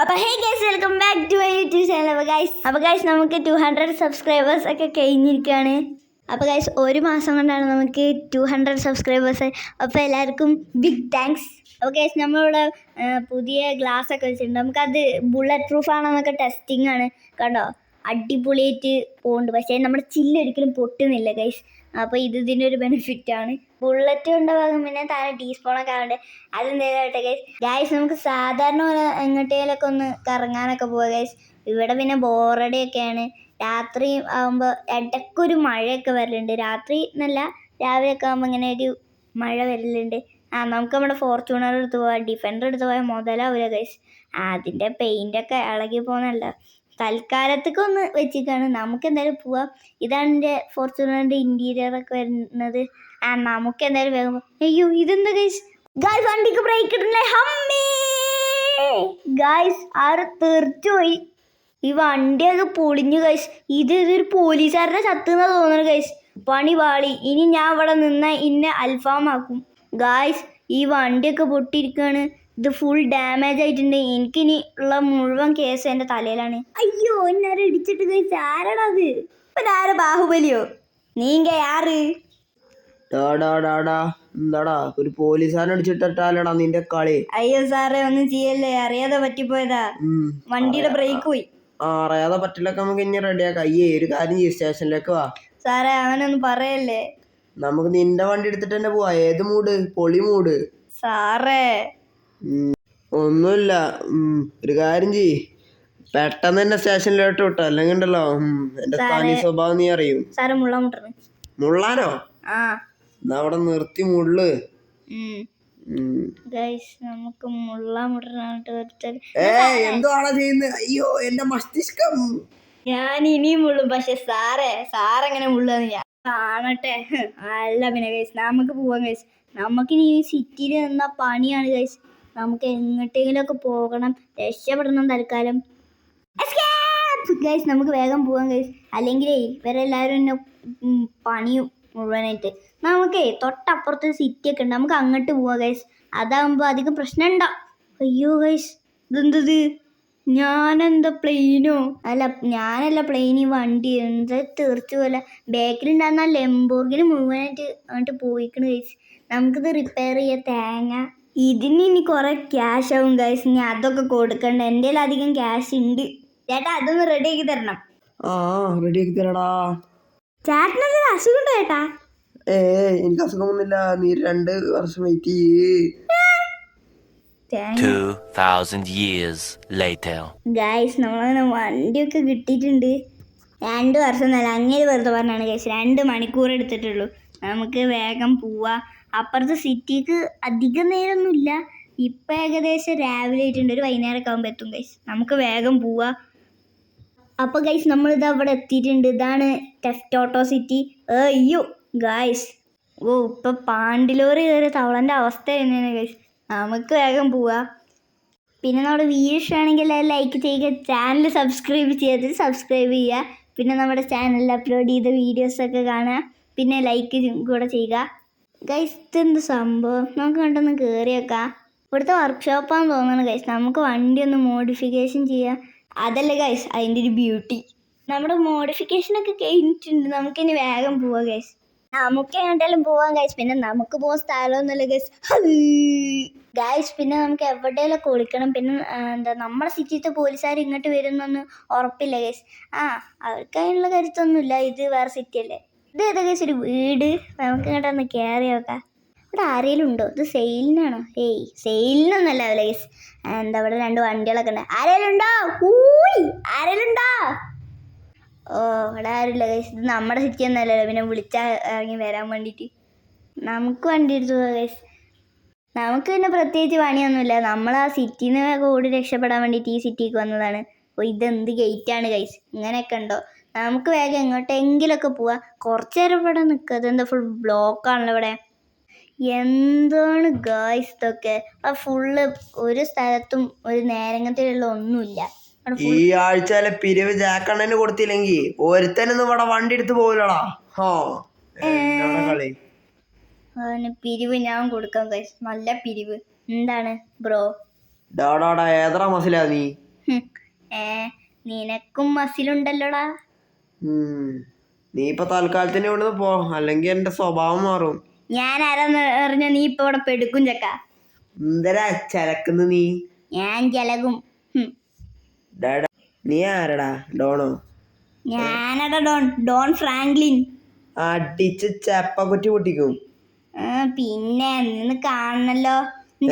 അപ്പൊ hey guys welcome back to my YouTube channel അപ്പൊ guys അപ്പൊ ഗൈസ് നമുക്ക് ടു ഹൺഡ്രഡ് സബ്സ്ക്രൈബേഴ്സ് ഒക്കെ കഴിഞ്ഞിരിക്കുകയാണ്. അപ്പൊ ഗൈസ് ഒരു മാസം കൊണ്ടാണ് നമുക്ക് ടു ഹൺഡ്രഡ് സബ്സ്ക്രൈബേഴ്സ് അപ്പോൾ എല്ലാവർക്കും ബിഗ് താങ്ക്സ് അപ്പോൾ ഗൈസ് നമ്മളിവിടെ പുതിയ ഗ്ലാസ് ഒക്കെ വെച്ചിട്ടുണ്ട്. നമുക്കത് ബുള്ളറ്റ് പ്രൂഫ് ആണെന്നൊക്കെ ടെസ്റ്റിംഗ് ആണ്. കണ്ടോ? അടിപൊളിയായിട്ട് പോകുന്നുണ്ട് പക്ഷേ നമ്മുടെ ചില്ല് ഒരിക്കലും പൊട്ടുന്നില്ല ഗൈസ് അപ്പോൾ ഇത് ഇതിന്റെ ഒരു ബെനിഫിറ്റ് ആണ്. ബുള്ളറ്റ് ഉണ്ടാകും പിന്നെ താഴെ ടീസ്പൂണൊക്കെ ആവുന്നുണ്ട് അതെന്തേലാവട്ടെ ഗൈസ് ഗൈസ് നമുക്ക് സാധാരണ പോലെ എങ്ങോട്ടേലൊക്കെ ഒന്ന് കറങ്ങാനൊക്കെ പോവാം ഗൈസ് ഇവിടെ പിന്നെ ബോറടിയൊക്കെയാണ്. രാത്രി ആകുമ്പോൾ ഇടയ്ക്കൊരു മഴയൊക്കെ വരലുണ്ട്. രാത്രി എന്നല്ല രാവിലെയൊക്കെ ആകുമ്പോൾ ഇങ്ങനെ ഒരു മഴ വരലുണ്ട്. ആ നമുക്ക് നമ്മുടെ ഫോർച്യൂണർ എടുത്ത് പോവാം ഡിഫൻഡർ എടുത്ത് പോയാൽ മുതലാവില്ല ഗൈസ് അതിന്റെ പെയിന്റൊക്കെ ഇളകി പോകുന്നല്ല തൽക്കാലത്തേക്ക് ഒന്ന് വെച്ചിട്ടാണ്. നമുക്ക് എന്തായാലും പോവാം. ഇതാണ് എന്റെ ഫോർച്യൂണറിന്റെ ഇന്റീരിയർ ഒക്കെ വരുന്നത്. ആ നമുക്ക് എന്തായാലും വേഗം അയ്യോ ഇതെന്താ ഗൈസ് ഗായ്സ് വണ്ടിക്ക് ബ്രേക്ക് ഇടണേ ഹമ്മേ! ഗായ്സ് ആറ് തെറിച്ചു പോയി. ഈ വണ്ടിയൊക്കെ പൊളിഞ്ഞു ഗൈസ് ഇത് ഇതൊരു പോലീസുകാരനെ ചത്തുന്ന തോന്നുന്നു ഗൈസ് പണി പാളി. ഇനി ഞാൻ ഇവിടെ നിന്ന ഇന്നെ അൽഫാമാക്കും. ഗായ്സ് ഈ വണ്ടിയൊക്കെ പൊട്ടിയിരിക്കുകയാണ് ഇത് ഫുൾ ഡാമേജ് ആയിട്ടുണ്ട്. എനിക്കിനി ഉള്ള മുഴുവൻ കേസ് എന്റെ തലയിലാണ്. അയ്യോ എന്നാരും ഇടിച്ചിട്ട് ആരാടാ അത്? ഇവനാര ബാഹുബലിയോ? നീങ്ക ആറ് എന്താടാ? ഒരു പോലീസുകാരൻ അടിച്ചിട്ടാലടാ നിന്റെ കളി. അയ്യോ സാറേ ഒന്നും ചെയ്യല്ലേ? അറിയാതെ പറ്റിപ്പോയതാ. വണ്ടിയുടെ ബ്രേക്ക് പോയി. ആ അറിയാതെ പറ്റില്ലൊക്കെ നമുക്ക് ഇനി റെഡിയാക്കാം അയ്യേ ഒരു കാര്യം ചെയ്യും സ്റ്റേഷനിലേക്ക് വാ. സാറേ അവനൊന്നും പറയല്ലേ? നമുക്ക് നിന്റെ വണ്ടി എടുത്തിട്ട് തന്നെ പോവാ. ഏത് മൂഡ് പൊളി മൂഡ് സാറേ. ഒന്നുമില്ല. ഒരു കാര്യം ചെയ്യ്. പെട്ടെന്ന് തന്നെ സ്റ്റേഷനിലോട്ട് വിട്ടോ. അല്ലെങ്കിൽ ഉണ്ടല്ലോ എന്റെ തനി സ്വഭാവം നീ അറിയും. മുള്ളാനോ? അവിടെ നിർത്തി മുള്ളു. നമുക്ക് മുള്ള എന്തുവാണോ ചെയ്യുന്നത് അയ്യോ എന്റെ മസ്തിഷ്കം. ഞാൻ ഇനിയും മുള്ളും. പക്ഷെ സാറേ സാറെങ്ങനെ മുള്ളാന്ന് ഞാൻ കാണട്ടെ. അല്ല പിന്നെ ഗൈസ് നമുക്ക് പോവാം ഗൈസ്. നമുക്കിനി സിറ്റിയിൽ നിന്ന പണിയാണ് ഗൈസ്. നമുക്ക് എങ്ങോട്ടെങ്കിലുമൊക്കെ പോകണം. രക്ഷപ്പെടണം തൽക്കാലം. ഗൈസ് നമുക്ക് വേഗം പോകാം ഗൈസ് അല്ലെങ്കിൽ ഇവരെല്ലാവരും എന്നെ പണിയും മുഴുവനായിട്ട്. നമുക്കേ തൊട്ടപ്പുറത്ത് സിറ്റി ഒക്കെ ഉണ്ട്. നമുക്ക് അങ്ങോട്ട് പോവാം ഗൈസ് അതാകുമ്പോൾ അധികം പ്രശ്നം ഉണ്ടോ അയ്യോ ഗൈസ് ഇതെന്തത്? ഞാനെന്താ പ്ലെയിനോ അല്ല ഞാനല്ല പ്ലെയിൻ ഈ വണ്ടി. എന്താ തീർച്ച പോലെ. ഉണ്ടാകുന്ന ലെമ്പോർഗിന് മുഴുവനായിട്ട് അങ്ങോട്ട് പോയിക്കണ് ഗൈസ് നമുക്കിത് റിപ്പയർ ചെയ്യാം. തേങ്ങ ഇതിന് ഇനി കുറെ ക്യാഷ് ആവും ഗൈസ് ഇനി അതൊക്കെ കൊടുക്കണ്ട. എന്റെ അധികം ക്യാഷ് ഉണ്ട് ചേട്ടാ അതൊന്ന് റെഡി ആക്കി തരണം. ആ റെഡിയാക്കി തരടാ. ചേട്ടനൊരു അസുഖം ചേട്ടാ? ഏ എനിക്ക് അസുഖമൊന്നുമില്ല. നീ രണ്ട് വർഷം വെയിറ്റ് ചെയ്യേ. തേങ്ങ 2,000 years later. ഗായ്സ് നമ്മളങ്ങനെ വണ്ടിയൊക്കെ കിട്ടിയിട്ടുണ്ട്. രണ്ട് വർഷം നല്ല അങ്ങനെ വെറുതെ പറഞ്ഞാണ് ഗൈസ് രണ്ട് മണിക്കൂർ എടുത്തിട്ടുള്ളൂ. നമുക്ക് വേഗം പോവാ. അപ്പുറത്തെ സിറ്റിക്ക് അധികം നേരമൊന്നുമില്ല ഇപ്പം ഏകദേശം രാവിലെ ആയിട്ടുണ്ട്. ഒരു വൈകുന്നേരമൊക്കെ ആകുമ്പോൾ എത്തും ഗൈസ് നമുക്ക് വേഗം പോവാ. അപ്പോൾ ഗൈസ് നമ്മളിത് അവിടെ എത്തിയിട്ടുണ്ട്. ഇതാണ് ടെഫ്റ്റ് ഓട്ടോ സിറ്റി അയ്യോ ഗൈസ് ഓ ഇപ്പം പാണ്ടിലോറി കയറിയ തവളന്റെ അവസ്ഥ തന്നെയാണ് ഗൈസ് നമുക്ക് വേഗം പോവാ. പിന്നെ നമ്മുടെ വീഡിയോ ഇഷ്ടമാണെങ്കിൽ ലൈക്ക് ചെയ്യുക ചാനൽ സബ്സ്ക്രൈബ് ചെയ്ത് സബ്സ്ക്രൈബ് ചെയ്യുക. പിന്നെ നമ്മുടെ ചാനലിൽ അപ്ലോഡ് ചെയ്ത വീഡിയോസൊക്കെ കാണുക. പിന്നെ ലൈക്ക് കൂടെ ചെയ്യുക. ഗൈസ് ഇതെന്ത് സംഭവം? നമുക്ക് കണ്ടൊന്ന് കയറി വെക്കാം. ഇവിടുത്തെ വർക്ക്ഷോപ്പാന്ന് തോന്നുന്നു ഗൈസ് നമുക്ക് വണ്ടി ഒന്ന് മോഡിഫിക്കേഷൻ ചെയ്യാം. അതല്ല ഗൈസ് അതിന്റെ ഒരു ബ്യൂട്ടി നമ്മുടെ മോഡിഫിക്കേഷനൊക്കെ കഴിഞ്ഞിട്ടുണ്ട്. നമുക്കിനി വേഗം പോവാം ഗൈസ് നമുക്ക് എങ്ങോട്ടെങ്കിലും പോവാം ഗൈസ് പിന്നെ നമുക്ക് പോകാൻ സ്ഥലമൊന്നുമില്ല ഗൈസ് ഗൈസ് പിന്നെ നമുക്ക് എവിടെയെല്ലാം കുളിക്കണം പിന്നെ എന്താ നമ്മുടെ സിറ്റിത്തെ പോലീസുകാർ ഇങ്ങോട്ട് വരുന്നൊന്നും ഉറപ്പില്ല ഗൈസ് ആ അവർക്ക് അതിനുള്ള കരുത്തൊന്നുമില്ല. ഇത് വേറെ സിറ്റി അല്ലേ? ഇത് ഏതൊക്കെ ഒരു വീട്? നമുക്ക് ഇങ്ങോട്ടൊന്ന് കയറി നോക്കാം. ഇവിടെ ആരെങ്കിലും ഉണ്ടോ? ഇത് സെയിലിനാണോ? ഏയ് സെയിലിനൊന്നല്ല ഗൈസ് എന്താ ഇവിടെ രണ്ട് വണ്ടികളൊക്കെ ഉണ്ട്. ആരെങ്കിലും ഉണ്ടോ? ഊയ് ആരെങ്കിലും ഉണ്ടോ? ഓ ഇവിടെ ആരുമില്ല ഗൈസ് ഇത് നമ്മുടെ സിറ്റി ഒന്നല്ലല്ലോ പിന്നെ വിളിച്ചാൽ ഇറങ്ങി വരാൻ വേണ്ടിയിട്ട്. നമുക്ക് വണ്ടി എടുത്തു ഗൈസ് നമുക്ക് പിന്നെ പ്രത്യേകിച്ച് പണിയൊന്നുമില്ല. നമ്മൾ ആ സിറ്റിയിൽ നിന്ന് ഓടി രക്ഷപ്പെടാൻ വേണ്ടിയിട്ട് ഈ സിറ്റിക്ക് വന്നതാണ്. അപ്പോൾ ഇതെന്ത് ഗേറ്റാണ് ഗൈസ് ഇങ്ങനെയൊക്കെ ഉണ്ടോ? നമുക്ക് വേഗം എങ്ങോട്ടെങ്കിലൊക്കെ പോവാം. കുറച്ച് നേരം ഇവിടെ നിൽക്കുക ഇതെന്താ ഫുൾ ബ്ലോക്കാണല്ലോ ഇവിടെ. എന്താണ് ഗേൾസ് ഇതൊക്കെ? ആ ഫുള്ള് ഒരു സ്ഥലത്തും ഒരു നേരങ്ങത്തിലുള്ള ഒന്നുമില്ല. ഈ ആഴ്ചയിലെ പിരിവ് ജാക്കണ്ണന് കൊടുത്തില്ലെങ്കിൽ ഒരുത്തനൊന്നും ഇവിടെ വണ്ടി എടുത്ത് പോകില്ലടാ ഹോ. കളി? പിരിവ് ഞാൻ കൊടുക്കാം ഗൈസ് നല്ല പിരിവ്. എന്താണ് ബ്രോ? ഡാടാടാ ഏതറ മസിലാ നീ. ഏ നിനക്കും മസിലുണ്ടല്ലോടാ. നീ ഇപ്പൊ തൽക്കാലത്തിന് ഇവിടുന്ന് പോ. അല്ലെങ്കിൽ എന്റെ സ്വഭാവം മാറും. ഞാൻ ആരാന്ന് അറിഞ്ഞ നീ ഇപ്പൊ ഇവിടെ പെടുക്കും ചക്ക. എന്തരാ ചരക്കുന്നു നീ? ഞാൻ ജലകും ഹും. ഡാടാ നീ ആരടാ? ഡോണോ? ഞാനടാ ഡോൺ ഡോൺ ഫ്രാങ്ക്ലിൻ. അടിച്ച് ചെപ്പ കുറ്റി പൊട്ടിക്കും. ആ, പിന്നെ നിന്ന് കാണണല്ലോ.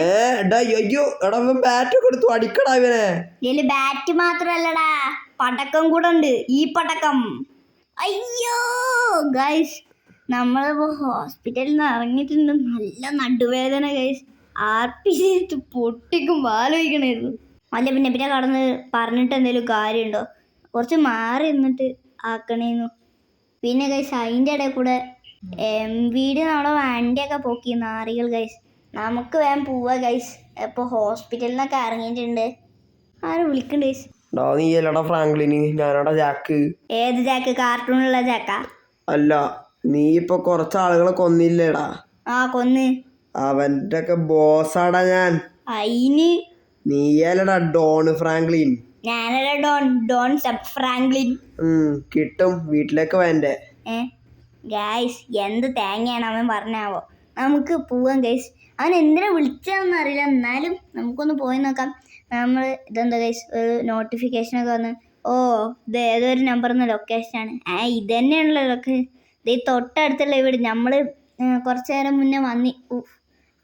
ഏ എടാ അയ്യോ എടാ ഇവൻ ബാറ്റൊക്കെ എടുത്തു. അടിക്കടാ ഇവനെ. ഇതിൽ ബാറ്റ് മാത്രല്ലടാ. പടക്കം കൂടെ ഉണ്ട്. ഈ പടക്കം. അയ്യോ ഗൈസ് നമ്മളിപ്പോ ഹോസ്പിറ്റലിൽ നിന്ന് ഇറങ്ങിയിട്ടുണ്ട്. നല്ല നടുവേദന ഗൈസ് ആർപ്പിച്ചിട്ട് പൊട്ടിക്കും ആലോചിക്കണായിരുന്നു അല്ല പിന്നെ പിന്നെ കടന്ന് പറഞ്ഞിട്ട് എന്തെങ്കിലും കാര്യമുണ്ടോ? കുറച്ച് മാറി നിന്നിട്ട് ആക്കണേന്നു. പിന്നെ ഗൈസ് അതിന്റെ ഇടയിൽ കൂടെ എം വീട് നമ്മളെ വണ്ടിയൊക്കെ പൊക്കി നാറികൾ ഗൈസ് നമുക്ക് വേഗം പോവാ ഗൈസ് ഇപ്പോൾ ഹോസ്പിറ്റലിൽ നിന്നൊക്കെ ഇറങ്ങിയിട്ടുണ്ട്. ആരും വിളിക്കണ്ട ഗൈസ് ഡാ നീ അല്ലടാ ഫ്രാങ്ക്ലിന് ഞാനടാ ജാക്ക് ഏത് ചാക്ക് കാർട്ടൂണുള്ള ജാക്കാ അല്ല നീ ഇപ്പൊ കുറച്ച് ആളുകളെ കൊന്നില്ലേടാ. ആ കൊന്ന്. അവന്റെ ഒക്കെ ബോസാടാ ഞാൻ. അയിന് നീയല്ലടാ ഡോൺ ഫ്രാങ്ക്ലിൻ ഞാനല്ല ഡോൺ ഡോൺ സബ് ഫ്രാങ്ക്ലിൻ ഉം കിട്ടും വീട്ടിലേക്ക് വേണ്ടേ ഏ? ഗൈസ് എന്ത് തേങ്ങയാണ് അവൻ പറഞ്ഞാവോ? നമുക്ക് പോവാം ഗൈസ് അവൻ എന്തിനാ വിളിച്ചതെന്ന് അറിയില്ല. എന്നാലും നമുക്കൊന്ന് പോയി നോക്കാം. നമ്മൾ ഇതെന്താ ഗൈസ് ഒരു നോട്ടിഫിക്കേഷനൊക്കെ വന്ന് ഓ ഇത് ഏതൊരു നമ്പറിന്ന് ലൊക്കേഷനാണ് ആ ഇത് തന്നെയാണല്ലോ ലൊക്കേഷൻ ഇത് ഈ തൊട്ടടുത്തുള്ള വീട്. നമ്മൾ കുറച്ച് നേരം മുന്നേ വന്നി.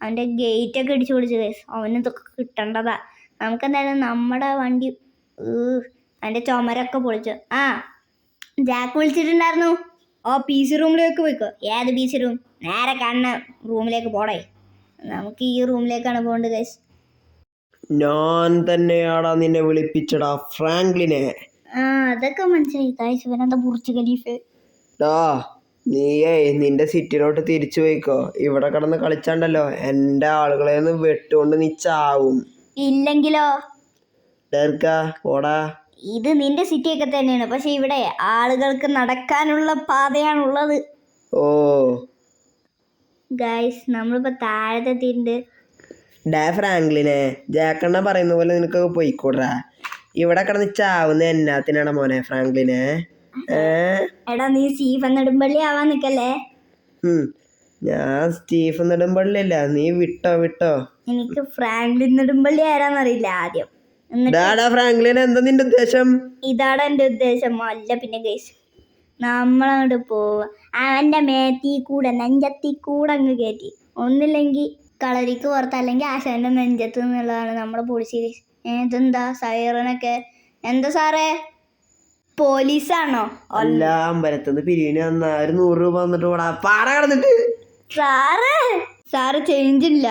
അവന്റെ ഗേറ്റൊക്കെ ഇടിച്ചു പിടിച്ചു ഗൈസ് അവന് ഇതൊക്കെ കിട്ടേണ്ടതാ. നമുക്കെന്തായാലും നമ്മുടെ വണ്ടി അവന്റെ ചുമരൊക്കെ പൊളിച്ചു. ആ ജാക്ക് വിളിച്ചിട്ടുണ്ടായിരുന്നു. ഓ പി സി റൂമിലേക്ക് പോയിക്കോ. ഏത് പി സി റൂം നേരെ കണ്ണ റൂമിലേക്ക് പോടേ. നമുക്ക് ഈ റൂമിലേക്കാണ് പോകേണ്ടത് ഗൈസ് ഞാൻ തന്നെയാടാ നിന്നെ വിളിപ്പിച്ചടാ ഫ്രാങ്ക്ലിനെ. ആ അതൊക്കെ മനസ്സിലായി. ഗൈസ് ഇവനെന്താ ബുർജ് ഖലീഫ്. ഡാ നീയേ നിന്റെ സിറ്റിയിലോട്ട് തിരിച്ചു പോയിക്കോ. ഇവിടെ കിടന്ന് കളിച്ചാണ്ടല്ലോ. എന്റെ ആളുകളെ ഒന്ന് വെട്ടുകൊണ്ട് നീ ചാവും. ഇല്ലെങ്കിലോ? ഡേർക്ക പോടാ. ഇത് നിന്റെ സിറ്റിയൊക്കെ തന്നെയാണ്. പക്ഷെ ഇവിടെ ആളുകൾക്ക് നടക്കാനുള്ള പാതയാണുള്ളത്. ഓ. ഗൈസ് നമ്മളിപ്പോൾ താഴത്തെത്തിയിട്ടുണ്ട് ഡാ ഫ്രാങ്ക്ലിനെ ജാക്കണ്ണ പറയുന്ന പോലെ നിനക്ക് പോയിക്കൂടാ. ഇവിടെ കിടന്ന് ചാവുന്ന എന്നാത്തിനാണ് മോനെ ഫ്രാങ്ക്ലിനെ എടാ നീ സ്റ്റീഫൻ നെടുമ്പള്ളി ആവാൻ നിൽക്കല്ലേ ഞാൻ സ്റ്റീഫൻ നെടുമ്പള്ളിയല്ല നീ വിട്ടോ വിട്ടോ. എനിക്ക് ഫ്രാങ്ക്ലിൻ നെടുമ്പള്ളി ആരാന്നറിയില്ല ആദ്യം. ഫ്രാങ്ക്ലിൻ ഡാടാ എന്താ നിന്റെ ഉദ്ദേശം? ഇതാടാ എന്റെ ഉദ്ദേശം. അല്ല പിന്നെ ഗൈസ് നമ്മളങ്ങോട്ട് പോവാ. അവന്റെ മേത്തി കൂടെ നെഞ്ചത്തി കൂടെ അങ്ങ് കയറ്റി ഒന്നില്ലെങ്കിൽ കളരിക്ക് പുറത്ത് അല്ലെങ്കിൽ ആശാന്റെ നെഞ്ചത്ത് എന്നുള്ളതാണ് നമ്മുടെ പോളിസി ഇതെന്താ സൈറനൊക്കെ എന്താ സാറേ? പോലീസാണോ? അല്ല അമ്പലത്തുനിന്ന് പിരിവിന് വന്ന ഒരു നൂറ് രൂപ വന്നിട്ട് പോടാ. പാട കടന്നിട്ട്. സാറേ? സാറ് ചേഞ്ച് ഇല്ല.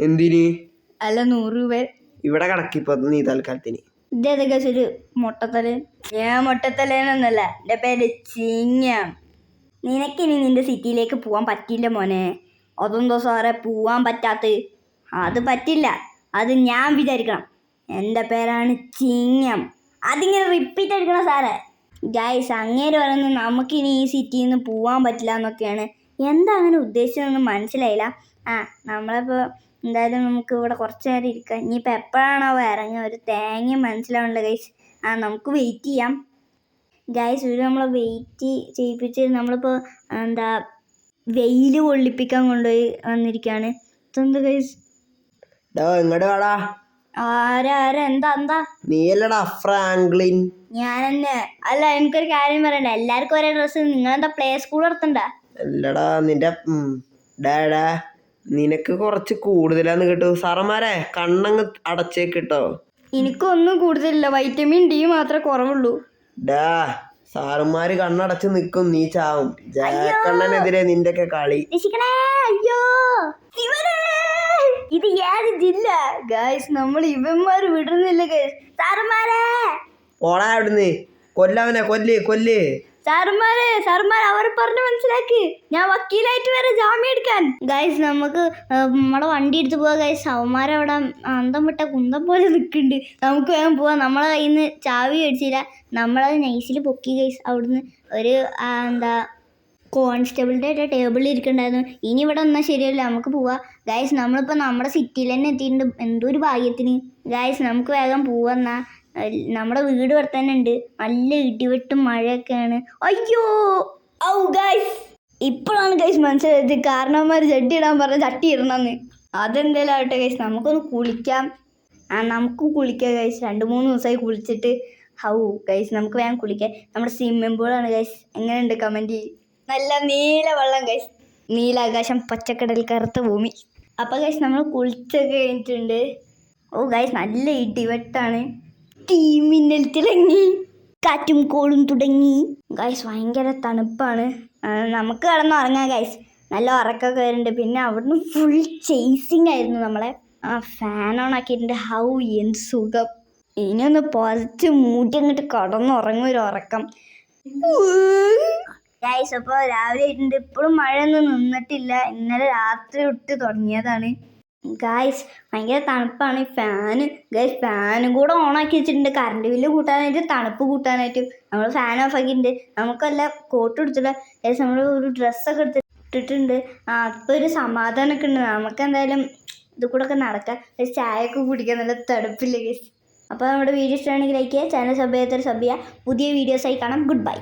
എന്തിന്? അല്ല നൂറ് രൂപ. ഇവിടെ കണക്കിപ്പോ നീ തൽക്കാലത്തിന്. ഇതേതൊക്കെ ഒരു മുട്ടത്തലൻ ഞാൻ മുട്ടത്തലേന്നൊന്നല്ല എന്റെ പേര് ചിങ്ങ. നിനക്കിനി നിന്റെ സിറ്റിയിലേക്ക് പോകാൻ പറ്റില്ല മോനെ. അതെന്തോ സാറേ പോവാൻ പറ്റാത്ത അത് പറ്റില്ല. അത് ഞാൻ വിചാരിക്കണം. എന്റെ പേരാണ് ചിങ്ങം. അതിങ്ങനെ റിപ്പീറ്റ് അടിക്കണം സാറേ. ഗൈസ് അങ്ങേര് പറയുന്നു നമുക്കിനി ഈ സിറ്റിയിൽ നിന്ന് പോവാൻ പറ്റില്ല എന്നൊക്കെയാണ്. എന്താ അങ്ങനെ ഉദ്ദേശിച്ചതെന്ന് മനസ്സിലായില്ല. ആ നമ്മളിപ്പോൾ എന്തായാലും നമുക്ക് ഇവിടെ കുറച്ച് നേരം ഇരിക്കാം. ഇനിയിപ്പോൾ എപ്പോഴാണോ ഇറങ്ങുക? ഒരു തേങ്ങയും മനസ്സിലാവണില്ല ഗൈസ് ആ നമുക്ക് വെയിറ്റ് ചെയ്യാം. ഗൈസ് ഒരു നമ്മളെ വെയിറ്റ് ചെയ്യിപ്പിച്ച് നമ്മളിപ്പോൾ എന്താ വെയിൽ കൊള്ളിപ്പിക്കാൻ കൊണ്ടുപോയി വന്നിരിക്കാണ്. ഇതെന്താ ഗൈസ് ഇങ്ങോട്ട് വാടാ. ആരാ ആരാ? എന്താ എന്താ? നീയല്ലടാ ഫ്രാങ്ക്ലിൻ. ഞാൻ തന്നെ അല്ല എനിക്കൊരു കാര്യം പറയണ്ട. എല്ലാവർക്കും ഒരേ ഡ്രസ്സ് നിങ്ങളെന്താ പ്ലേ സ്കൂൾ നടത്തണ്ട? അല്ലടാ നിന്റെ ഡാഡാ നിനക്ക് കുറച്ച് കൂടുതലാന്ന് കേട്ടു. സാറന്മാരെ കണ്ണങ്ങ് അടച്ചേ കിട്ടോ. എനിക്കൊന്നും കൂടുതലില്ല. വൈറ്റമിൻ ഡി മാത്രമേ കുറവുള്ളൂ. ഡാ സാറന്മാര് കണ്ണടച്ച് നിക്കും നീ ചാവും. ജാക്കണ്ണനെതിരെ നിന്റെ ഒക്കെ കളി. രക്ഷിക്കണേ അയ്യോ! ഇത് ഏത് ജില്ല? ഗായ്സ് നമ്മൾ ഇവന്മാര് വിടുന്നില്ല ഗായ്സ് സാറുമാരെ പോടാ അവിടുന്ന്. കൊല്ലവനെ കൊല്ല് കൊല്ല്. സാറുമാരെ സാറുമാർ അവർ പറഞ്ഞു മനസ്സിലാക്കി. ഞാൻ വക്കീലായിട്ട് വരെ ജാമ്യം എടുക്കാൻ. ഗൈസ് നമുക്ക് നമ്മളെ വണ്ടി എടുത്ത് പോവാ ഗൈസ് അവന്മാരവിടെ അന്തം വിട്ട കുന്തം പോലെ നിൽക്കുന്നുണ്ട്. നമുക്ക് വേഗം പോവാം. നമ്മളെ കയ്യിൽ നിന്ന് ചാവി അടിച്ചില്ല നമ്മളത് നൈസിൽ പൊക്കി ഗൈസ് അവിടുന്ന് ഒരു എന്താ കോൺസ്റ്റബിളിന്റെ ടേബിളിൽ ഇരിക്കണ്ടായിരുന്നു ഇനി ഇവിടെ വന്നാൽ ശരിയല്ല. നമുക്ക് പോവാം. ഗൈസ് നമ്മളിപ്പോൾ നമ്മുടെ സിറ്റിയിൽ തന്നെ എത്തിയിട്ടുണ്ട്. എന്തോ ഒരു ഭാഗ്യത്തിന്. ഗൈസ് നമുക്ക് വേഗം പോവാന്നാ നമ്മുടെ വീട് ഇവിടെ തന്നെ ഉണ്ട്. നല്ല ഇടിവെട്ടും മഴയൊക്കെയാണ്. അയ്യോ! ഔ ഗൈസ് ഇപ്പോഴാണ് ഗൈസ് മനസ്സിലായത് കാരണവന്മാർ ചട്ടി ഇടാൻ പറഞ്ഞ ചട്ടി ഇടണമെന്ന് അതെന്തേലും ആവട്ടെ ഗൈസ് നമുക്കൊന്ന് കുളിക്കാം. ആ നമുക്ക് കുളിക്കാം ഗൈസ് രണ്ട് മൂന്ന് ദിവസമായി കുളിച്ചിട്ട്. ഹൗ ഗൈസ് നമുക്ക് വേഗം കുളിക്കാം. നമ്മുടെ സ്വിമ്മിംഗ് പൂളാണ് ഗൈസ് എങ്ങനെയുണ്ട് കമന്റ് നല്ല നീല വെള്ളം ഗൈസ് നീലാകാശം പച്ചക്കടൽ കറുത്ത ഭൂമി. അപ്പോൾ ഗൈസ് നമ്മൾ കുളിച്ചൊക്കെ കഴിഞ്ഞിട്ടുണ്ട്. ഓ ഗൈസ് നല്ല ഇടിവെട്ടാണ്. തീമിന്നൽ തിളങ്ങി കാറ്റും കോളും തുടങ്ങി. ഗൈസ് ഭയങ്കര തണുപ്പാണ്. നമുക്ക് കിടന്നുറങ്ങാം ഗൈസ് നല്ല ഉറക്കമൊക്കെ വരുന്നുണ്ട്. പിന്നെ അവിടുന്ന് ഫുൾ ചേസിങ് ആയിരുന്നു നമ്മളെ. ആ ഫാൻ ഓൺ ആക്കിയിട്ടുണ്ട്. ഹൗ എന്ത് സുഖം. ഇനി ഒന്ന് പൊതച്ച് മൂട്ടി അങ്ങോട്ട് കടന്നുറങ്ങും ഒരു ഉറക്കം. ഗൈസ് അപ്പോൾ രാവിലെ ആയിട്ടുണ്ട്. ഇപ്പോഴും മഴയൊന്നും നിന്നിട്ടില്ല. ഇന്നലെ രാത്രി തൊട്ട് തുടങ്ങിയതാണ്. ഗായ്സ് ഭയങ്കര തണുപ്പാണ്. ഈ ഫാന് ഗൈസ് ഫാനും കൂടെ ഓണാക്കി വെച്ചിട്ടുണ്ട്. കറണ്ട് ബില്ല് കൂട്ടാനായിട്ട് തണുപ്പ് കൂട്ടാനായിട്ട്. നമ്മൾ ഫാൻ ഓഫ് ആക്കിയിട്ടുണ്ട്. നമുക്കല്ല കോട്ട് എടുത്തിട്ടില്ല ഗൈസ് നമ്മൾ ഒരു ഡ്രസ്സൊക്കെ എടുത്തിട്ടിട്ടുണ്ട് അപ്പോൾ ഒരു സമാധാനമൊക്കെ ഉണ്ട്. നമുക്ക് എന്തായാലും ഇത് കൂടെ ഒക്കെ നടക്കാം. ചായയൊക്കെ കുടിക്കാൻ നല്ല തണുപ്പില്ല ഗൈസ് അപ്പോൾ നമ്മുടെ വീഡിയോ ഇഷ്ടമാണെങ്കിൽ ലൈക്ക് ചെയ്യുക ചാനൽ സബ് ചെയ്യാത്തൊരു സബ് ചെയ്യുക. പുതിയ വീഡിയോസായി കാണാം. Good bye